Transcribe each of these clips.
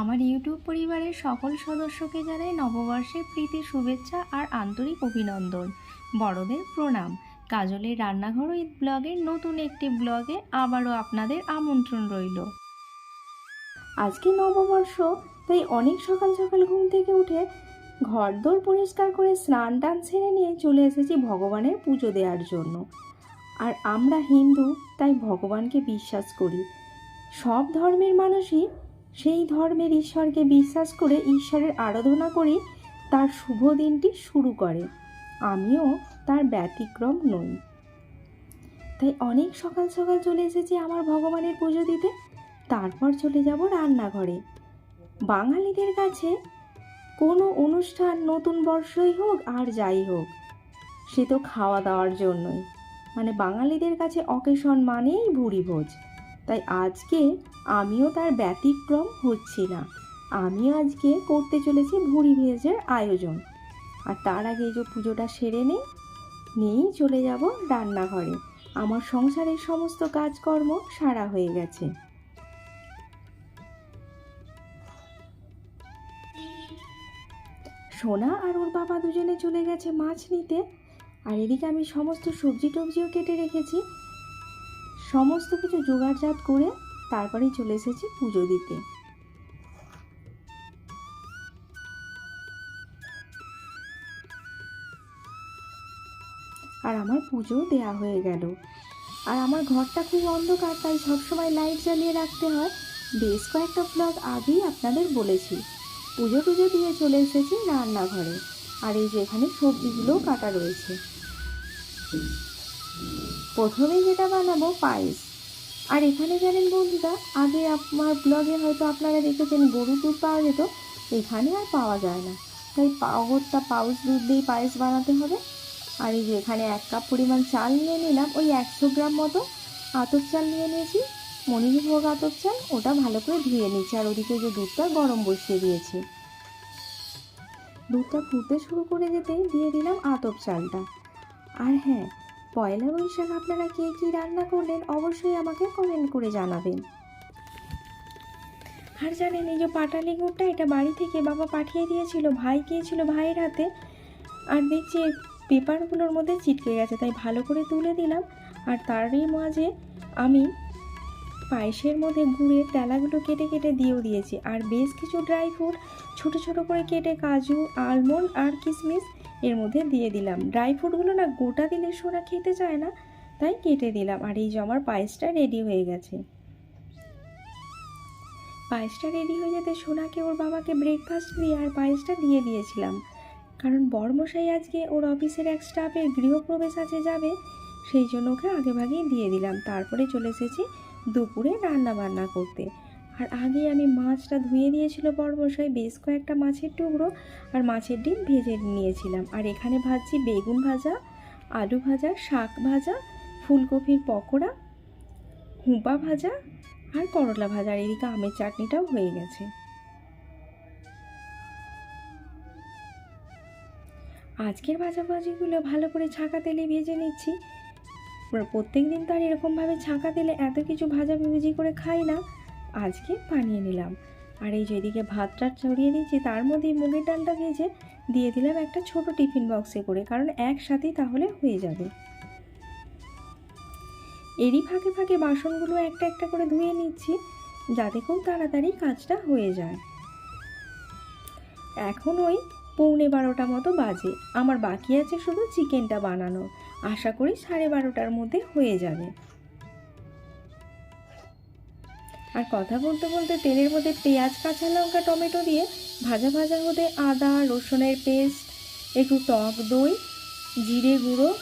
আমার ইউটিউব পরিবারের সকল সদস্যকে জানাই নববর্ষের প্রীতি, শুভেচ্ছা আর আন্তরিক অভিনন্দন। বড়দের প্রণাম। কাজলের রান্নাঘর উইথ ব্লগের নতুন একটি ব্লগে আবারও আপনাদের আমন্ত্রণ রইল। আজকে নববর্ষ, তাই অনেক সকাল সকাল ঘুম থেকে উঠে ঘরদোর পরিষ্কার করে স্নান টান সেরে নিয়ে চলে এসেছি ভগবানের পুজো দেওয়ার জন্য। আর আমরা হিন্দু, তাই ভগবানকে বিশ্বাস করি। সব ধর্মের মানুষই সেই ধর্মের ঈশ্বরকে বিশ্বাস করে ঈশ্বরের আরাধনা করে তার শুভ দিনটি শুরু করে। আমিও তার ব্যতিক্রম নই। তাই অনেক সকাল সকাল চলে এসেছি আমার ভগবানের পুজো দিতে। তারপর চলে যাব রান্নাঘরে। বাঙালিদের কাছে কোনো অনুষ্ঠান নতুন বর্ষই হোক আর যাই হোক, সে তো খাওয়া দাওয়ার জন্যই। মানে বাঙালিদের কাছে অকেশন মানেই ভুরি ভোজ। তাই আজকে আমিও তার ব্যতিক্রম হচ্ছি না। আমিও আজকে করতে চলেছি ভুড়ি ভেজের আয়োজন। আর তার আগে যে পুজোটা সেরে নেই, নিয়েই চলে যাব রান্নাঘরে। আমার সংসারের সমস্ত কাজকর্ম সারা হয়ে গেছে। সোনা আর ওর বাবা দুজনে চলে গেছে মাছ নিতে। আর এদিকে আমি সমস্ত সবজি টবজিও কেটে রেখেছি। সমস্ত কিছু জোগাড়জাত করে তারপরেই চলে এসেছি পুজো দিতে। আর আমার পুজো দেয়া হয়ে গেল। আর আমার ঘরটা খুব অন্ধকার, তাই সবসময় লাইট জ্বালিয়ে রাখতে হয়। বেশ কয়েকটা ব্লগ আগেই আপনাদের বলেছি। পুজো টুজো দিয়ে চলে এসেছি রান্নাঘরে। আর এই যে এখানে সবজিগুলোও কাটা রয়েছে। প্রথমে যেটা বানাবো পায়েস। আর এখানে জানেন বন্ধুরা, আগে আমার ব্লগে হয়তো আপনারা দেখেছেন, গরু দুধ পাওয়া যেত, এখানে আর পাওয়া যায় না। তাই পাওয়ারটা পাউস দুধ দিয়ে পায়েস বানাতে হবে। আর এই যে এখানে এক কাপ পরিমাণ চাল নিয়ে নিলাম, ওই একশো গ্রাম মতো আতপ চাল নিয়ে নিয়েছি। মণিভোগ আতপ চাল, ওটা ভালো করে ধুয়ে নিয়েছি। আর ওদিকে যে দুধটা গরম বসিয়ে দিয়েছি। দুধটা ফুটতে শুরু করে যেতেই দিয়ে দিলাম আতপ চালটা। আর হ্যাঁ পয়লা বৈশাখ আপনারা কে কী রান্না করলেন অবশ্যই আমাকে কমেন্ট করে জানাবেন। আর জানেন, এই যে পাটালি গুড়টা এটা বাড়ি থেকে বাবা পাঠিয়ে দিয়েছিল, ভাই গিয়েছিল ভাইয়ের হাতে। আর দেখছি পেপারগুলোর মধ্যে চিটকে গেছে, তাই ভালো করে তুলে দিলাম। আর তারই মাঝে আমি পায়েসের মধ্যে গুড়ের তেলাগুলো কেটে কেটে দিয়েও দিয়েছি। আর বেশ কিছু ড্রাই ফ্রুট, ছোট ছোট করে কেটে কাজু, আলমন্ড আর কিশমিশ এর মধ্যে দিয়ে দিলাম। ড্রাই ফ্রুটগুলো না গোটা দিলে সোনা খেতে চায় না, তাই কেটে দিলাম। আর এই যে আমার পায়েসটা রেডি হয়ে গেছে। পায়েসটা রেডি হয়ে যেতে সোনাকে, ওর বাবাকে ব্রেকফাস্ট দিয়ে আর পায়েসটা দিয়ে দিয়েছিলাম। কারণ বর্মশাই আজকে ওর অফিসের এক স্টাফের গৃহপ্রবেশ আছে যাবে, সেই জন্য ওকে আগে ভাগেই দিয়ে দিলাম। তারপরে চলে এসেছি দুপুরে রান্না বান্না করতে। আর আগে আমি মাছটা ধুয়ে দিয়েছিল বড়মশাই বেশ কয়েকটা মাছের টুকরো আর মাছের ডিম ভেজে নিয়েছিলাম। আর এখানে ভাজছি বেগুন ভাজা, আলু ভাজা, শাক ভাজা, ফুলকপির পকোড়া হুঁপা ভাজা আর করলা ভাজা। আর এদিকে আমের চাটনিটাও হয়ে গেছে। আজকের ভাজাভাজিগুলো ভালো করে ছাঁকা তেলে ভেজে নিচ্ছি। প্রত্যেক দিন তো আর এরকমভাবে ছাঁকা তেলে এত কিছু ভাজা ভুজি করে খাই না। আজকে বানিয়ে নিলাম। আর এই যেদিকে ভাতটা ছড়িয়ে দিয়েছি, তার মধ্যে মুগের ডালটা ভেজে দিয়ে দিলাম একটা ছোট টিফিন বক্সে করে, কারণ একসাথেই তাহলে হয়ে যাবে। এরই ফাঁকে ফাঁকে বাসনগুলো একটা একটা করে ধুয়ে নিচ্ছি, যাতে খুব তাড়াতাড়ি কাজটা হয়ে যায়। এখন ওই পৌনে বারোটা মতো বাজে, আমার বাকি আছে শুধু চিকেনটা বানানো। আশা করি সাড়ে বারোটার মধ্যে হয়ে যাবে। আর কথা বলতে বলতে তেলের মধ্যে পেঁয়াজ, কাঁচা লঙ্কা, টমেটো দিয়ে ভাজা ভাজা হতে আদা, রসুনের পেস্ট, একটু টক দই, জিরে গুঁড়ো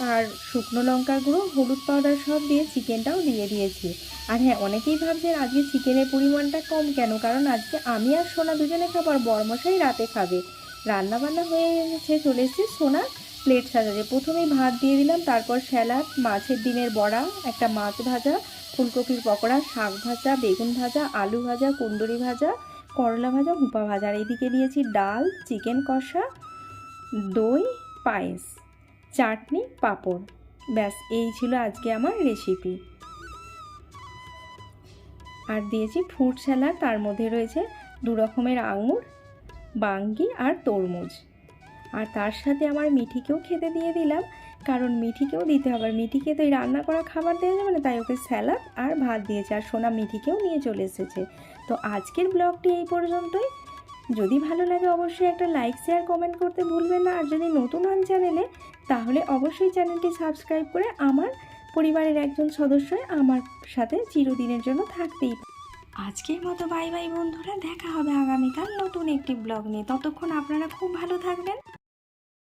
আর শুকনো লঙ্কার গুঁড়ো, হলুদ পাউডার সব দিয়ে চিকেনটাও দিয়ে দিয়েছি। আর হ্যাঁ অনেকেই ভাবছেন আজকে চিকেনের পরিমাণটা কম কেন? কারণ আজকে আমি আর সোনা দুজনে খাবার বরমশাই রাতে খাবে। রান্না বান্না হয়ে গেছে চলে এসেছি সোনা প্লেট সাজাতে। প্রথমেই ভাত দিয়ে দিলাম, তারপর স্যালাড, মাছের ডিমের বড়া, একটা মাছ ভাজা ফুলকপির পকোড়া, শাক ভাজা, বেগুন ভাজা, আলু ভাজা, কুন্দরি ভাজা, করলা ভাজা, হুপা ভাজা। আর এদিকে দিয়েছি ডাল, চিকেন কষা, দই, পায়েস, চাটনি, পাঁপড়। ব্যাস, এই ছিল আজকে আমার রেসিপি আর দিয়েছি ফ্রুট স্যালাড তার মধ্যে রয়েছে দু রকমের আঙুর, বাঙ্গি আর তরমুজ। আর তার সাথে আমার মিঠিকেও খেতে দিয়ে দিলাম। কারণ মিঠিকেও দিতে হবে। আর মিঠিকে তো এই রান্না করা খাবার দেওয়া যাবে না, তাই ওকে স্যালাড আর ভাত দিয়েছে। আর সোনা মিঠিকেও নিয়ে চলে এসেছে। তো আজকের ব্লগটি এই পর্যন্তই। যদি ভালো লাগে অবশ্যই একটা লাইক, শেয়ার, কমেন্ট করতে ভুলবেন না। আর যদি নতুন হন চ্যানেলে, তাহলে অবশ্যই চ্যানেলটি সাবস্ক্রাইব করে আমার পরিবারের একজন সদস্য আমার সাথে চিরদিনের জন্য থাকতেই আজকের মতো বাই বাই বন্ধুরা। দেখা হবে আগামীকাল নতুন একটি ব্লগ নিয়ে। ততক্ষণ আপনারা খুব ভালো থাকবেন।